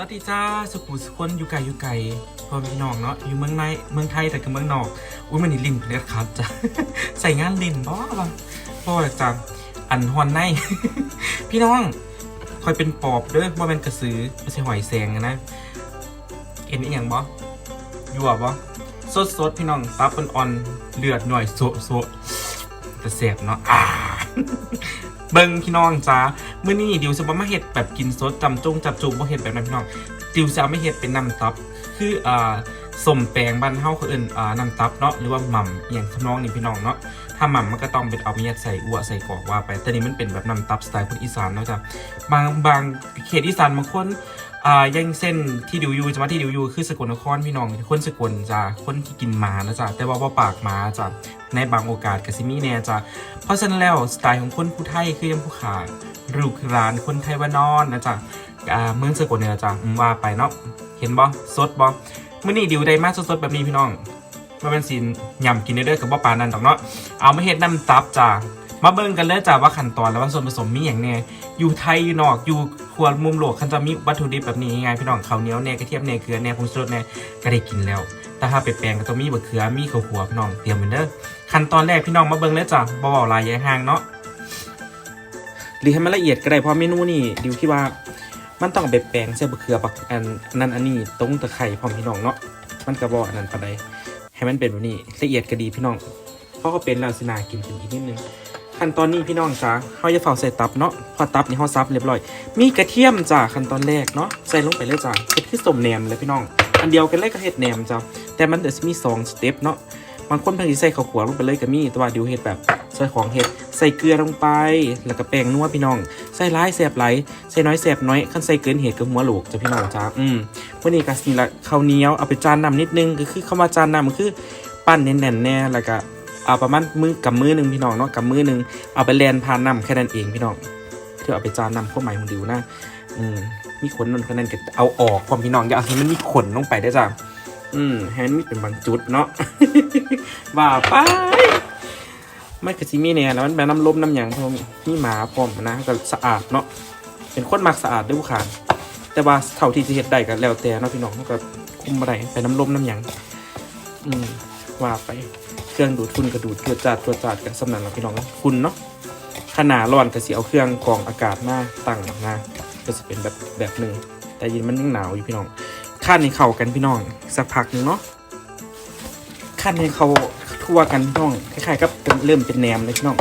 วัสดีจ้าสุขุสุคนอยู่ไกลอยู่ไกลพ่อพี่น้องเนาะอยู่เมืองในเมืองไทยแต่กับเมืองนอกอุ้ยมันนี่ลินเลือดครับจ้ะใส่งานลินบ่บ้างบ่จ้ะอันฮอนในพี่น้องคอยเป็นปอบเด้อว่าเป็นกระสือไม่ใช่หอยแสงนะเอ็นอีหยังบ่ยั่วบ่สดสดๆพี่น้องตับอ่อนๆเลือดหน่อยโซโซะแต่แสบเนาะอ่า เบิ้งพี่น้องจ้าเมื่อนี้ดิวจะบ่มาเห็ดแบบกินสดจำจงจับจุบ่เห็ดแบบนั้นพี่น้องดิวจะเอาไม่เห็ดเป็นน้ำตับ คืออ่าสมแปลงบ้านเฮาเขาเอิ้นอ่าน้ำตับเนาะหรือว่าหม่ำอย่างทำนองนี้พี่น้องเนาะ ถ้าหม่ำมันก็ต้องเป็นเอาไปยัดใส่อัวใส่กรอกว่าไป แต่นี่มันเป็นแบบน้ำตับสไตล์คนอีสานเนาะจ้ะบางบางเขตอีสานบางคนอ่ายังเส้นที่ดิวยูจังหวัดที่ดิวยูคือสกลนครพี่น้องคนสกลจ้ะคนที่กินหมานะจ้ะแต่ว่าบ่ปากหมาจ้ะในบางโอกาสก็สิมี่แน่จ้ะเพราะฉะนั้นแล้วสไตล์ของคนผู้ไทยคือยังผู้ขาลูกหลานคนไทยว่านอนนะจ๊ะอ่าเมืองสกลเนี่ยจ้ะว่าไปเนาะเห็นบ่สดบ่มื้อนี้ดิวได้มาสดๆแบบนี้พี่น้อง มาเป็นสินยำกินได้เด้อกับบ่ปานันดอกเนาะเอามาเฮ็ดน้ำตับจ้ะมาเบิ่งกันเลยจ้ะว่าขั้นตอนและว่าส่วนผสมมีอย่างแน่อยู่ไทยอยู่นอกอยู่ครัวมุมโลกคันจะมีวัตถุดิบแบบนี้ยังไงพี่น้องข้าวเหนียวแน่กระเทียมแน่เกลือแน่ผงชูรสแน่ก็ได้กินแล้ว แต่ถ้าไปแปลงก็ต้องมีบะเขือมีข้าวหัวพี่น้องเตรียมเหมือนเด้อขั้นตอนแรกพี่น้องมาเบิ่งเลยจ้ะบ่เว้าหลายอยายห่างเนาะหรือให้มันละเอียดก็ได้เพราะเมนูนี่ดิวที่ว่ามันต้องเอาไปแปลงใส่บะเขือปักอันนั้นอันนี้ตรงตะไคร่พร้อมพี่น้องเนาะมันกระบอกอันนั้นปานใด ให้มันเป็นแบบนี้ละเอียดก็ดีพี่น้องเพราะเขาเป็นแล้วสินากินเป็นอีกนิดนึงขั้นตอนนี้พี่น้องจ้ะเขาจะเฝ้าใส่ตับเนาะพอตับนี่เขาซับเรียบร้อย มีกระเทียมจ้ะขั้นตอนแรกเนาะใส่ลงไปเลยจ้ะเฮ็ดคือสมแหนมเลยพี่น้อง อันเดียวกันเลยก็เฮ็ดแหนมจ้ะแต่มันจะมีสองสเต็ปเนาะบางคนเพิ่นสิใส่ข้าวขัวลงไปเลยก็มีแต่ว่าดิวเฮ็ดแบบใส่ของเฮ็ดใส่เกลือลงไป แล้วก็แป้งนัวพี่น้อง ใส่หลายแสบไหลใส่น้อยแสบน้อยคันใส่เกินเหตุก็หัวโหลกจ้ะพี่น้องจ้าอืม วันนี้ก็สิละข้าวเหนียวเอาไปจานน้ำนิดนึงก็คือคำว่าจานน้ำมันคือปั้นแน่นๆแน่แล้วก็เอาประมาณมือกับมือหนึงพี่น้องเนาะกับมือหนึงเอาไปแลนผ่านน้ำแค่นั้นเองพี่น้องเพื่อเอาไปจานน้ำข้าวหมายของดิวนะอืมมีขนนั่นขนนั้นก็เอาออกความพี่น้องอย่าเอาให้มันมีขนลงไปได้จ้ะอืมให้มันมีเป็นบางจุดเนาะว่าไปไม่กระซิมีเนี่ยแล้วมันแบบน้ำลมน้ำหยางพร้อมมีหมาพร้อมนะก็สะอาดเนาะเป็นคนมักสะอาดด้วยผู้ขาน แต่ว่าเท่าที่จะเฮ็ดได้ก็แล้วแต่เนาะพี่น้องก็คุมอะไรไปน้ำลมน้ำหยางอืมว่าไปเครื่องดูดฝุ่นกระดูดตัวจาดตัวจาดกันสำนักเราพี่น้องฝุ่นเนาะขนาดร้อนก็สิเอาเครื่องกรองอากาศมาตั้งนะก็จะเป็นแบบแบบหนึ่งแต่ย็นมันยังหนาวอยู่พี่น้องขั้นในเข่ากันพี่น้องสักพักหนึ่งเนาะขั้นให้เขาทั่วกันพี่น้องคล้ายๆกับเริ่มเป็นแหนมเลยพี่น้อง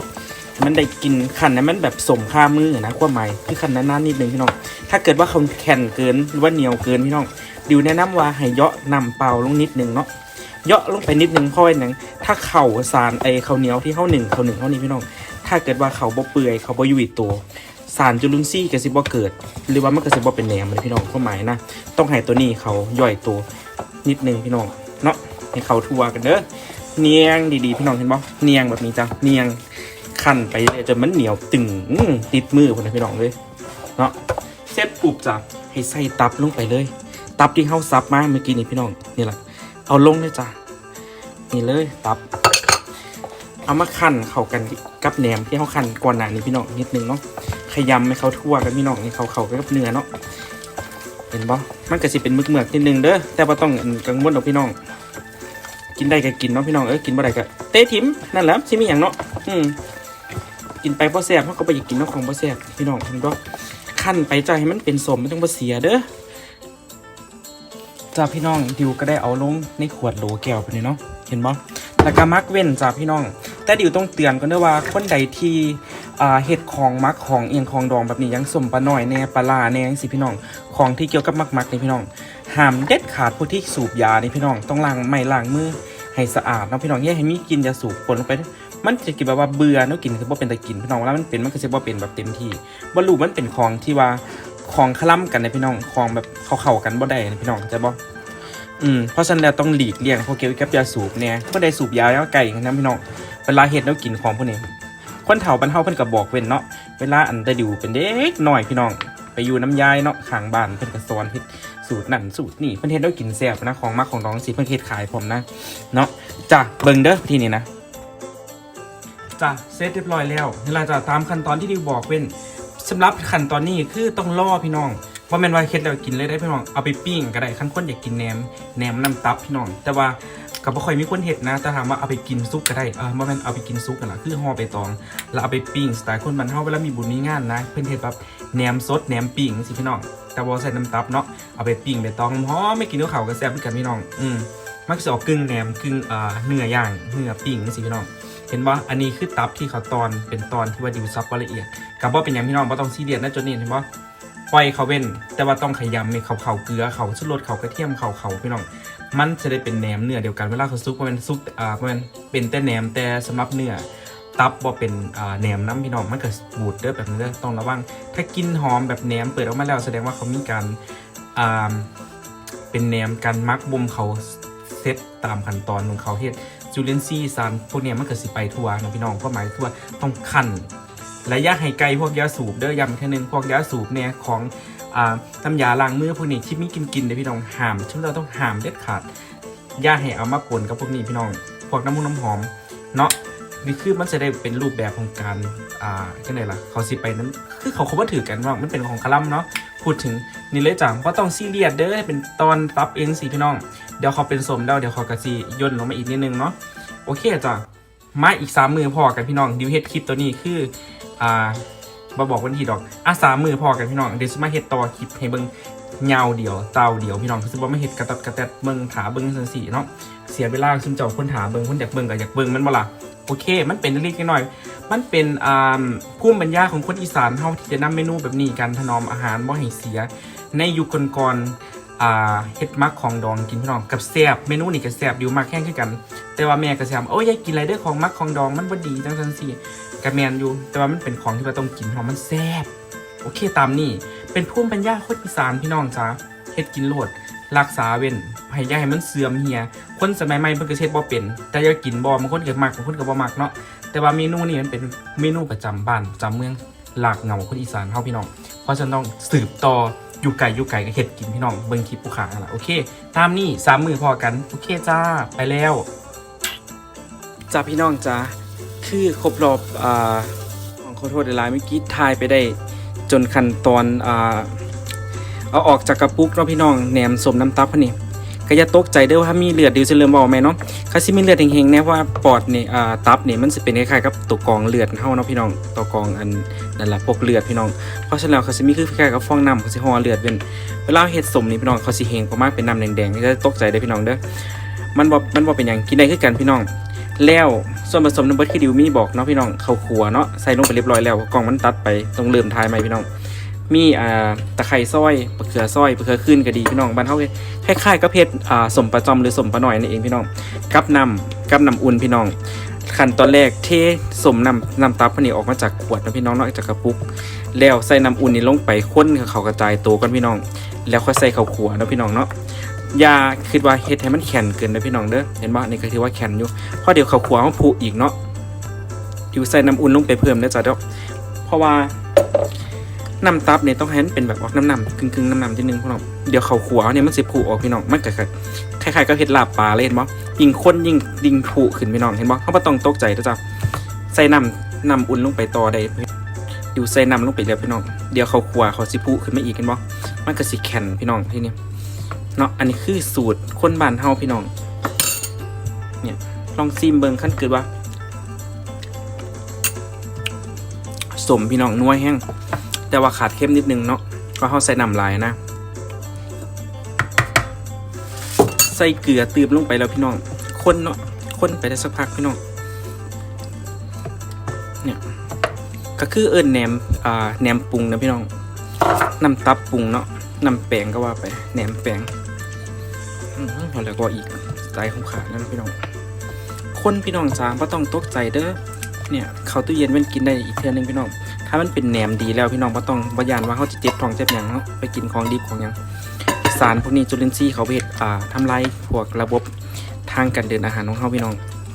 มันได้กินขันนั้นมันแบบสมค่ามือนะความหมายคือขันนั้นนิดนึงพี่น้อง ถ้าเกิดว่าเขาแข็งเกินหรือว่าเหนียวเกินพี่น้องดิวแนะนำว่าให้เยาะนำเปล่าลงนิดนึงเนาะเยาะลงไปนิดนึงเพราะว่าอย่างถ้าเข่าสารไอเข้าเหนียวที่เข้าหนึ่งเข้าหนึ่งเข้านี้พี่น้อง ถ้าเกิดว่าเขาบ่เปื่อยเขาบ่ยุ่ยตัวสารจุลินทรีย์ก็สิบ่เกิด หรือว่ามันก็สิบ่เป็นแหนมเลยพี่น้องความหมายนะต้องให้ตัวนี้เขาย่อยตัวนิดนึงพี่น้องเนาะให้เขาทัวกันเด้อเนียงดีๆพี่น้องเห็นบ่เนียงแบบนี้จ้ะเนียง ขั้นไปเลยจนมันเหนียวตึงติดมือคนนะพี่น้องเลยเนาะเสร็จปุ๊บจ้ะให้ใส่ตับลงไปเลย ตับที่เฮาซับมาเมื่อกี้นี่พี่น้องนี่แหละเอาลงเลยจ้ะนี่เลยตับ เอามาคั่นเข้ากันกับแหนมที่เฮาคั่นก่อนหน้านี้พี่น้องนิดนึงเนาะขยำให้เขาทั่วกันพี่น้องให้เขาเข้ากับเนื้อเนาะเห็นบ่มันก็สิเป็นมึกเมือกนิดนึงเด้อแต่บ่ต้องกังวลดอกพี่น้อง กินได้ก็กินเนาะพี่น้องเอ้ยกินบ่ได้ก็เตะทิมนั่นแหละสิมีหยังเนาะอืม กินไปบ่แซ่บเฮาก็บ่อยากกินนาะของบ่แซ่บพี่น้องเห็นบ่คั่นไปจ้าให้มันเป็นสมไมันต้องบ่เสียเด้อจ้าพี่น้องดิวก็ได้เอาลงในขวดโหลแก้วไปนี่เนาะเห็นบ่แล้วก็มักเว้นจ้าพี่น้อง แต่ดิวต้องเตือนกันด้วยว่าคนใดที่อ่าเฮ็ดของมักของเอียงของดองแบบนี้ยังสมปลาหน้อยแน่ปลาลาแน่จังซี่พี่น้อง ของที่เกี่ยวกับมักๆนี่พี่น้องห้ามเด็ดขาดผู้ที่สูบยานี่พี่น้องต้องล้างไม่ล้างมือให้สะอาดนะพี่น้องอย่ให้มีกินยาสูบปนลงไป มันจะกินแบบว่าเบื่อเนาะกินคือบ่เป็นตะกินพี่น้องแล้วมันเป็นมันก็จะบ่เป็นแบบเต็มที่บ่รู้มันเป็นของที่ว่าของคล้ำกันนะพี่น้องของแบบเข้าๆกันบ่ได้นะพี่น้องจะบ่อืมเพราะฉะนั้นแล้วต้องหลีกเลี่ยงพวกเกี่ยวกับยาสูบเนี่ยผู้ใดสูบยาแล้วไก่กันนะพี่น้องเวลาเฮ็ดแล้วกินของพวกนี้คนเฒ่าบรรเทาเพิ่นก็บอกเว้นเนาะเวลาอันได้ดูเป็นเด็กหน้อยพี่น้องไปอยู่น้ำยายเนาะข้างบ้านเพิ่นก็สอนเฮ็ดสูตรนั่นสูตรนี่เพิ่นเฮ็ดแล้วกินแซ่บนะของมักของน้องสิเพิ่นเฮ็ดขายผมนะเนาะจ้ะเบิ่งเด้อทีนี้นะ จ้ะเสร็จเรียบร้อยแล้วนี่ล่ะจ้ะตามขั้นตอนที่ดิวบอกเป็นสำหรับขั้นตอนนี้คือต้องล่อพี่น้องว่าแมนว่าเฮ็ดแล้วกินเลยได้พี่น้องเอาไปปิ้งก็ได้คันคนอยากกินแหนมแหนมน้ำตับพี่น้อง แต่ว่าก็บ่ค่อยมีคนเฮ็ดนะแต่ถามว่าเอาไปกินซุปก็ได้เออบ่แมนเอาไปกินซุปกันละคือห่อใบตอง แล้วเอาไปปิ้งสไตล์คนบ้านเฮาเวลามีบุญมีงานนะเพิ่นเฮ็ดแบบแหนมสดแหนมปิ้งสิพี่น้องแต่บ่ใส่น้ำตับเนาะเอาไปปิ้งใบตองหอมไม่กินกับข้าวก็แซ่บกันพี่น้อง อืมมัก็สิออกกึ่งแหนมกึ่งอ่าเนื้อย่างเนื้อปิ้งสิพี่น้อง เห็นว่าอันนี้คือตับที่เขาตอนเป็นตอนที่ว่าดิวซับว่าละเอียดกับว่าเป็นอย่างพี่น้องว่าต้องซีเรียสนะจนนี่เห็นว่าปล่อยเขาเว้น แต่ว่าต้องขยำในเขาเขาเกลือเขาชุดรสเขากระเทียมเขาเขาพี่น้องมันจะได้เป็นแหนมเนื้อเดียวกันเวลาเขาซุกว่ามันซุกอ่ามันเป็นแต่แหนมแต่สำหรับเนื้อตับว่าเป็นอ่าแหนมน้ำพี่น้องมันเก็บูดเด้อแบบนี้เด้อต้องระวังถ้ากินหอมแบบแหนมเปิดออกมาแล้วแสดงว่าเขามีการอ่าเป็นแหนมการมักบ่มเขาเซตตามขั้นตอนของเขาเฮ็ด จูเลนซีย์สารพวกเนี้ยมันเกิดสิไปทั่วนะพี่น้องก็หมายทั่วาต้องคันและยาให้ไกลพวกยาสูบเด้อย้ำแค่นึงพวกยาสูบเนี่ยของอ่าน้ำยาล้างมือพวกนี้ที่มีกินกินเด้อพี่น้องห้ามช่วเราต้องห้ามเด็ดขาดย่าให้เอามาปนกับพวกนี้พี่น้อง พวกน้ำมูกน้ำหอมเนาะ นี่คือมันจะได้เป็นรูปแบบของการอ่าที่ไหนล่ะเขาสิไปนั้นคือเขาเขาว่าถือกันว่ามันเป็นของคลัมเนาะพูดถึงนี่เลยจังเพราะต้องซีเรียสเด้อเป็นตอนตับเองสิพี่น้อง เดี๋ยวเขาเป็นสมแล้วเดี๋ยวเขากระซีย่นลงมาอีกนิดนึงเนาะโอเคจ้ะมาอีกสามมือพอกันพี่น้องดิวเฮ็ดคลิปตัวนี้คืออ่ามาบอกวันที่ดอกอะสามมือพอกันพี่น้องเดี๋ยวจะมาเฮ็ดต่อคลิปให้เบิ่งเงาเดียวเตาเดียวพี่น้องคือสิบ่มาเฮ็ดกระตัดกระแตดเบิ่งถาเบิ่งจังซี่เนาะเสียเวลาซุมเจ้าคนถาเบิ่งคนอยากเบิ่งก็อยากเบิ่งมันบ่ล่ะ โอเค มันเป็นเล็กน้อย มันเป็นภูมิปัญญาของคนอีสานเฮาที่จะนำเมนูแบบนี้การถนอมอาหารบ่ให้เสีย ในยุคก่อนๆเฮ็ดมักของดองกินพี่น้องกับแซ่บเมนูนี่ก็แซ่บอยู่มากแข่งคือกัน แต่ว่าแม่ก็แซมโอ้ยอยากกินอะไรเด้อของมักของดองมันบ่ดีจังซั่นสิกับแมนอยู่ แต่ว่ามันเป็นของที่เราต้องกินเพราะมันแซ่บโอเคตามนี่เป็นภูมิปัญญาคนอีสานพี่น้องจ้าเฮ็ดกินโลด รักษาเว้นให้ย่าให้มันเสื่อมเหียคนสมัยใหม่เพิ่นก็เฮ็ดบ่เป็น แต่อยากกินบ่บางคนก็มักบางคนก็บ่มักเนาะแต่ว่าเมนูนี้มันเป็นเมนูประจำบ้านประจำเมืองหลากเหงาคนอีสานเฮาพี่น้อง เพราะฉะนั้นต้องสืบต่ออยู่ไก่อยู่ไก่ก็เฮ็ดกินพี่น้องเบิ่งคลิปผู้ขานั่นล่ะโอเค ตามนี่สามมือพอกันโอเคจ้าไปแล้วจ้าพี่น้องจ้าคือครบรอบอ่าขอโทษหลายเมื่อกี้ทายไปได้จนขั้นตอนอ่า เอาออกจากกระปุกเนาะพี่น้องแหนมสมน้ำตับพะนี่ก็อย่าตกใจเด้อว่ามีเลือดดิวจะเริ่มบอกไหมเนาะคาซิมีเลือดเฮงๆแน่ว่าปอดนี่อ่าตับนี่มันจะเป็นคล้ายๆกับตัวกรองเลือดเฮาเนาะพี่น้องตัวกรองอันนั่นแหละพวกเลือดพี่น้องเพราะฉะนั้นคาซิมีคือคล้ายๆกับฟองน้ำเขาสิห่อเลือดเป็นเวลาเฮ็ดสมนี่พี่น้องเขาสิเฮงประมาณเป็นน้ำแดงๆก็จะตกใจเด้อพี่น้องเด้อมันบ่มันบ่เป็นหยังกินได้คือกันพี่น้องแล้วส่วนผสมน้ำเบิร์ดคือดิวมีบอกเนาะพี่น้องเข้าขัวเนาะใส่ลงไปเรียบร้อยแล้วกล่องมันตัดไปต้องเริ่มทายใหม่พี่น้อง มีอ่าตะไคร้ซอยมะเขือซอยมะเขือขึ้นก็ดีพี่น้องบ้านเฮาคล้ายๆกับเพชรอ่าสมปลาจอมหรือสมปลาหน่อยนี่นเองพี่น้องกับน้ำกับน้ำอุ่นพี่น้องขั้นตอนแรกเทสมน้ำน้ำตับนนี้ออกมาจากขวดนะพี่น้องนาะจากกระปุก แล้วใส่น้ำอุ่นนี่ลงไปข้นเขากระจายตัวกันพี่น้อง แล้วค่อยใส่ข้าวขัวนะพี่น้องเนาะยาคิดว่าเฮ็ดให้มันแข็งเกินนะพี่น้องเด้อเห็นบ่นี่ก็ถือว่าแข็งอยู่เพราะเดี๋ยวเขาขัวมันผุอีกเนาะอยู่ใส่น้ำอุ่นลงไปเพิ่มนะจ๊ะเด้อเพราะว่า น้ำตับเนี่ยต้องให้มันเป็นแบบออกน้ำน้ำกึ่งกึ่งๆน้ำน้ำทีนึงพี่น้องเดี๋ยวเขาขัวเนี่ยมันสิผุออกพี่น้องมันก็คล้ายๆกับเห็ดลาบปลาเลยเห็นบ่ยิ่งข้นยิ่งดิ่งผุขึ้นพี่น้องเห็นบ่เขาบ่ต้องตกใจนะจ๊ะใส่น้ำน้ำอุ่นลงไปต่อได้อยู่ใส่น้ำลงไปแล้วพี่น้องเดี๋ยวเขาขัวเขาสิผุขึ้นมาอีกเห็นบ่มันก็สิแข็งพี่น้องที่นี่เนาะอันนี้คือสูตรคนบ้านเฮาพี่น้องเนี่ยลองซิมเบิงขั้นเกิดว่าสมพี่น้องนัวแห้ง แต่ว่าขาดเข้มนิดนึงเนาะก็เขาใส่น้ำลายนะ ใส่เกลือตืมลงไปแล้วพี่น้องคนเนาะคนไปได้สักพักพี่น้องเนี่ยก็คือเอิญแหนมอ่าแหนมปรุงนะพี่น้องน้ำตับปรุงเนาะน้ำแปงก็ว่าไปแหนมแปงอืมแล้วก็อีกสไตล์ของขาดแล้วนะพี่น้องคนพี่น้องจ้าก็ต้องตกใจเด้อเนี่ยเขาตู้เย็นมันกินได้อีกเทื่อนึงพี่น้อง ถ้ามันเป็นแหนมดีแล้วพี่น้องก็ต้องบยานว่าเขาจะเจ็บท้องเจ็บหยังเนาไปกินของดิบของหยังสารพวกนี้จุลินทรีย์เขาไปเฮ็ดอ่าทำลายพวกระบบทางการเดินอาหารของเขาพี่น้อง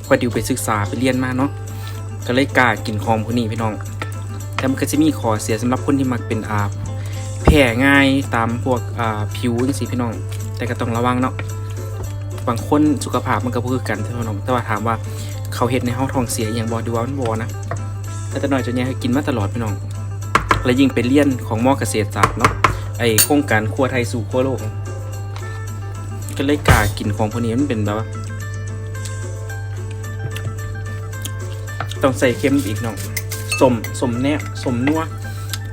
ก็ดิวไปศึกษาไปเรียนมาเนาะก็เลยกล้ากินของพวกนี้พี่น้อง แต่มันก็จะมีขอเสียสำหรับคนที่มักเป็นอาแพ้ง่ายตามพวกอ่าผิวจังซี่พี่น้อง แต่ก็ต้องระวังเนาะบางคนสุขภาพมันก็บ่คือกันพี่น้อง แต่ว่าถามว่าเขาเฮ็ดในห้องท้องเสียอย่างบ่ดูว่ามันบ่นะ แต่แต่น้อยจนใหญ่ให้กินมาตลอดพี่น้อง และยิ่งเป็นเรียนของมอเกษตรศาสตร์เนาะไอโครงการครัวไทยสู่ครัวโลก ก็เลยกล้ากินของพวกนี้มันเป็นแบบว่าต้องใส่เค็มอีกน้องสมสมแน่สมนัว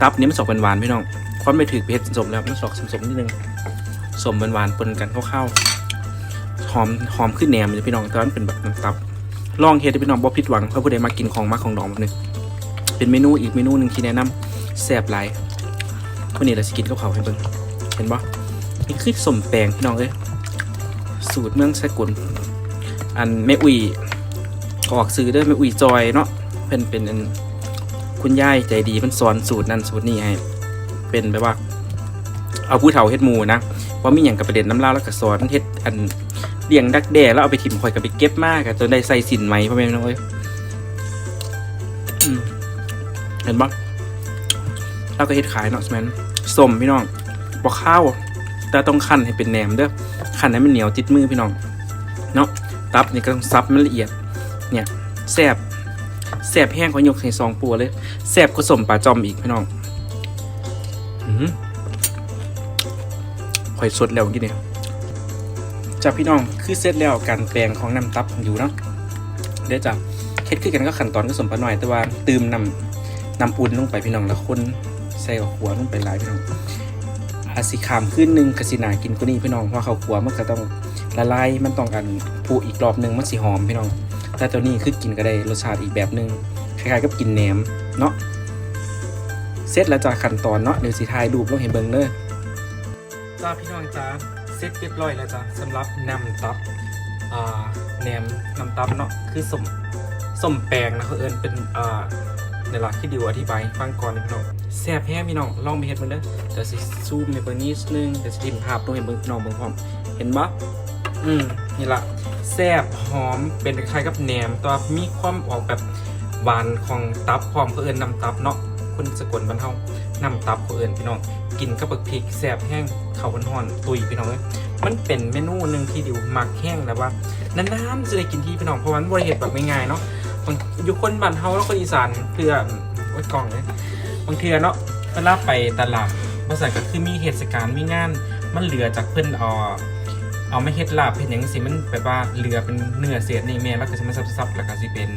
ตับนี้มันสอกเป็นหวานๆพี่น้องความไม่ถือเผ็ดสมแล้วมันสอกสมๆนิดนึงสมเป็นหวานๆปนกันเข้าวๆหอมหอมขึ้นแหนมเลยพี่น้องแต่ว่ามันเป็นแบบน้ำตับลองเฮ็ดพี่น้องบ่ผิดหวังเพราะผู้ใดมากินของมาของดองแบบนี้ เป็นเมนูอีกเมนูหนึ่งที่แนะนำแซ่บหลายวันนี้เราสิกินกับเขาให้เบิ่งเห็นบ่นี่คือสมแปลงพี่น้องเอ้ยสูตรเมืองสกุลอันแม่อุ๋ยออกซื้อเด้อแม่อุ๋ยจอยเนาะเพิ่นเป็นอันคุณยายใจดีเพิ่นสอนสูตรนั้นสูตรนี้ให้เป็นแบบว่า เอาผู้เฒ่าเฮ็ดหมูนะว่ามีหยังกับประเด็นน้ำลาแล้วก็สอนเฮ็ดอันเลี้ยงดักแด้แล้วเอาไปถิ่มข่อยกับไปเก็บมากอะจนได้ใส่สินไหมพ่อแม่พี่น้องเอ้ย ห็นปะเราก็เฮ็ดขายเนาะสแมนส้มพี่น้องบอข้าวแต่ต้องคั่นให้เป็นแหนมเด้อคั่นให้มันเหนียวติดมือพี่น้องเนาะตับนี่ก็ต้องซับมันละเอียด เนี่ยแซ่บแซ่บแห้งก็ยกให้สองปัวเลยแซ่บก็สมปลาจอมอีกพี่น้องอืมข่อยสดแล้วกินเนี่ยจากพี่น้องคือเสร็จแล้วการแปลงของน้ำตับอยู่เนาะเดี๋ยวจะเฮ็ดขึ้นกันก็ขั้นตอนก็สมปะหน่อยแต่ว่าตืมน้ำ น้ำอุ่นลงไปพี่น้องแล้วคนใส่หัวลงไปหลายพี่น้องอาสิขามขึ้นหนึ่งกสินากินกว่านี้พี่น้องเพราะเขาขัวมันก็ต้องละลายมันต้องกันผูอีกรอบหนึ่งมันสิหอมพี่น้อง แต่ตัวนี้คือกินก็ได้รสชาติอีกแบบหนึ่งคล้ายๆกับกินแหนมเนาะเสร็จแล้วจากขั้นตอนเนาะเดี๋ยวสิถ่ายรูปลงให้เบิ่งเลยจ้าพี่น้องจ้าเสร็จเรียบร้อยแล้วจ้ะสำหรับนำตับแหนมนำตับเนาะคือสมสมแปลงนะเขาเอิญเป็นอ่า ในหลักที่ดิวอธิบายฟังก่อนนะพี่น้องแซ่บแห้พี่น้องลองไปเฮ็ดมันเด้อเดี๋ยวสิซูมในเบอร์นิดนึงเดี๋ยวสิทิมภาพลงให้เบิ่งพี่น้องเบิ่งพร้อมเห็นปะอืมนี่ละแซ่บหอมเป็นคล้ายๆกับแหนมแตัวามีความออกแบบหวานของตับพร้อมเขาเอิญนำตับเนาะคนสกลบรรเทานำตับเขาเอิญพี่น้องกินกับบักพริกแซ่บแห้งเขาวห่อนตุยพี่น้องเอ้ยมันเป็นเมนูหนึ่งที่ดิวมักแห้งแล้วว่านานๆจะได้กินที่พี่น้องเพราะวันบริเหตุแบบง่ายๆเนาะ อยู่คนบ้านเฮาแล้วคนอีสานเพื่อไว้กล่องเลยบางเทือเนาะเวลาไปตลาดบริษัทก็คือมีเหตุการณ์มีงาน มันเหลือจากเพิ่นเอาเอาไม่เฮ็ดลาบเพ็นหยังสิมันแบบว่าเหลือเป็นเนื้อเศษนี่แม่แล้วก็จะมาซับๆแล้วก็สิเป็น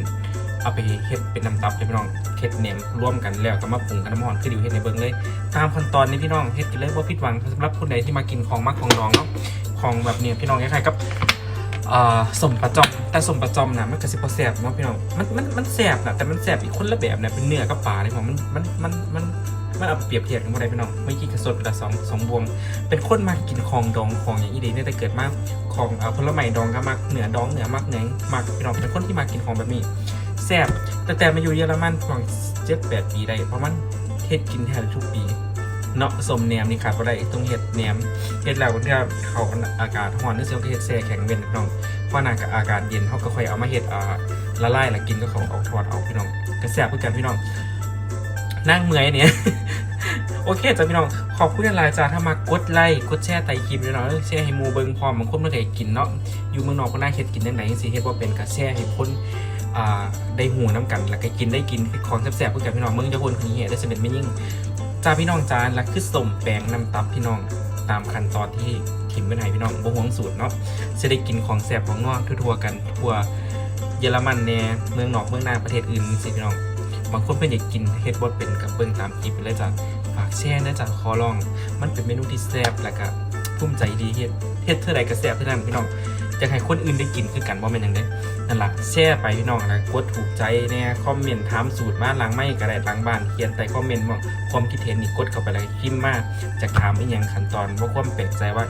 เอาไปเฮ็ดเป็นน้ำตับเลยพี่น้องเฮ็ดเนมร่วมกันแล้วก็มาปรุงกันน้ำมันคือดิวเฮ็ดในเบิ่งเลย ตามขั้นตอนนี้พี่น้องเฮ็ดกินเลยบ่าผิดหวังสำหรับคนใดที่มากินของมักของน้องเนาะของแบบเนี้ยพี่น้องคล้ายๆกับ อ่าสมปลาจอมแต่สมปลาจอมนะมันก็สิบ่แซ่บเนาะพี่น้องมันมันมันแซ่บนะแต่มันแซ่บอีกคนละแบบนี่ยเป็นเนื้อกับปลาเนี่ยผมมันมันมันมันมันเอาไปเปรียบเทียบกันบ่ได้พี่น้องไม่กินกระสดละสองสองบวง เป็นคนมากินของดองของอย่างอีเดีเนี่ยแต่เกิดมาของอ่าผลไม้ดองก็มักเหนือดองเหนือมักเนื้อมักพี่น้องเป็นคนที่มากินของแบบนี้แซ่บแต่แต่มาอยู่เยอรมันประมาณเจ็ดแปดปีได้เพราะมันเฮ็ดกินแทนทุกปี เนาะสมแหนมนี่ขาดบ่ได้ตรงเฮ็ดแหนมเฮ็ดแล้วก็เขาอากาศร้อนนึกสิว่าเฮ็ดแซ่แข็งเว้นน้องเพราะนากอากาศเย็นเขาก็ค่อยเอามาเฮ็ดอ่าละลายแล้วกินก็เขาเอาทอดเอาพี่น้องก็แซ่บพื่อกันพี่น้องนั่งเมื่อยเนี่ยโอเคจ้ะพี่น้อง ขอบคุณหลายจ้าถ้ามากดไลค์กดแชร์ไต่คลิปด้วยเนาะแชร์ให้มูเบิงพร้อมบางคนเมื่อไหร่กินเนาะอยู่เมืองนอกก็น่าเฮ็ดกินได้ไหนสิเฮ็ดว่าเป็นกระแชร์ให้คนได้หูน้ำกันแล้วก็กินได้กินของแซ่บๆเพื่อกันพี่น้องเมืองจะคนคนนี้เฮ็ดได้สำเร็จไม่ยิ่ง จ้าพี่น้องจานและคือสมแปงน้ำตับพี่น้องตามขั้นตอนที่ทิมไว้ให้พี่น้องบ่ห่วงสูตรเนาะจะได้กินของแซบของนอกทั่วๆกันทั่วเยอรมันแน่เมืองนอกเมืองนาประเทศอื่นสิพี่น้องบางคนเพิ่นอยากกินเฮ็ดบดเป็นกับเบิ่งตามคลิปไปเลยจ้ะฝากแชร์นะจ๊ะขอลอง มันเป็นเมนูที่แซ่บแล้วก็ภูมิใจดีเฮ็ดเฮ็ดเท่าใดก็แซ่บเท่านั้นพี่น้อง อยากให้คนอื่นได้กินคือกันบ่แม่นหยังเด้นั่นล่ะแชร์ไปพี่น้องแล้วกดถูกใจแน่คอมเมนต์ถามสูตรมาหลังไม่ก็ได้หลังบ้านเขียนใต้คอมเมนต์ว่าความคิดเห็นนี่กดเข้าไปเลยพิมมาจะถามอีหยังขั้นตอนบ่าความแปลกใจว่า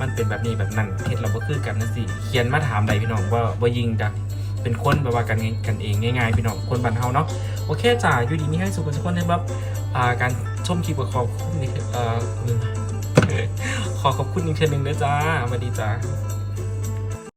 มันเป็นแบบนี้แบบนั้นเฮ็ดเราบ่คือกันนะสิเขียนมาถามได้พี่น้องว่าบ่ยิงจ้ะเป็นคนแบบว่ากันกันเองง่ายๆพี่น้องคนบ้านเฮาเนาะโอเคจ้าอยู่ดีมีให้สุขสุขคนนะครับการชมคลิปกับขอบคุณนี่เออขอขอบคุณอีกเทื่อหนึงนะจ้าสวัสดีจ้า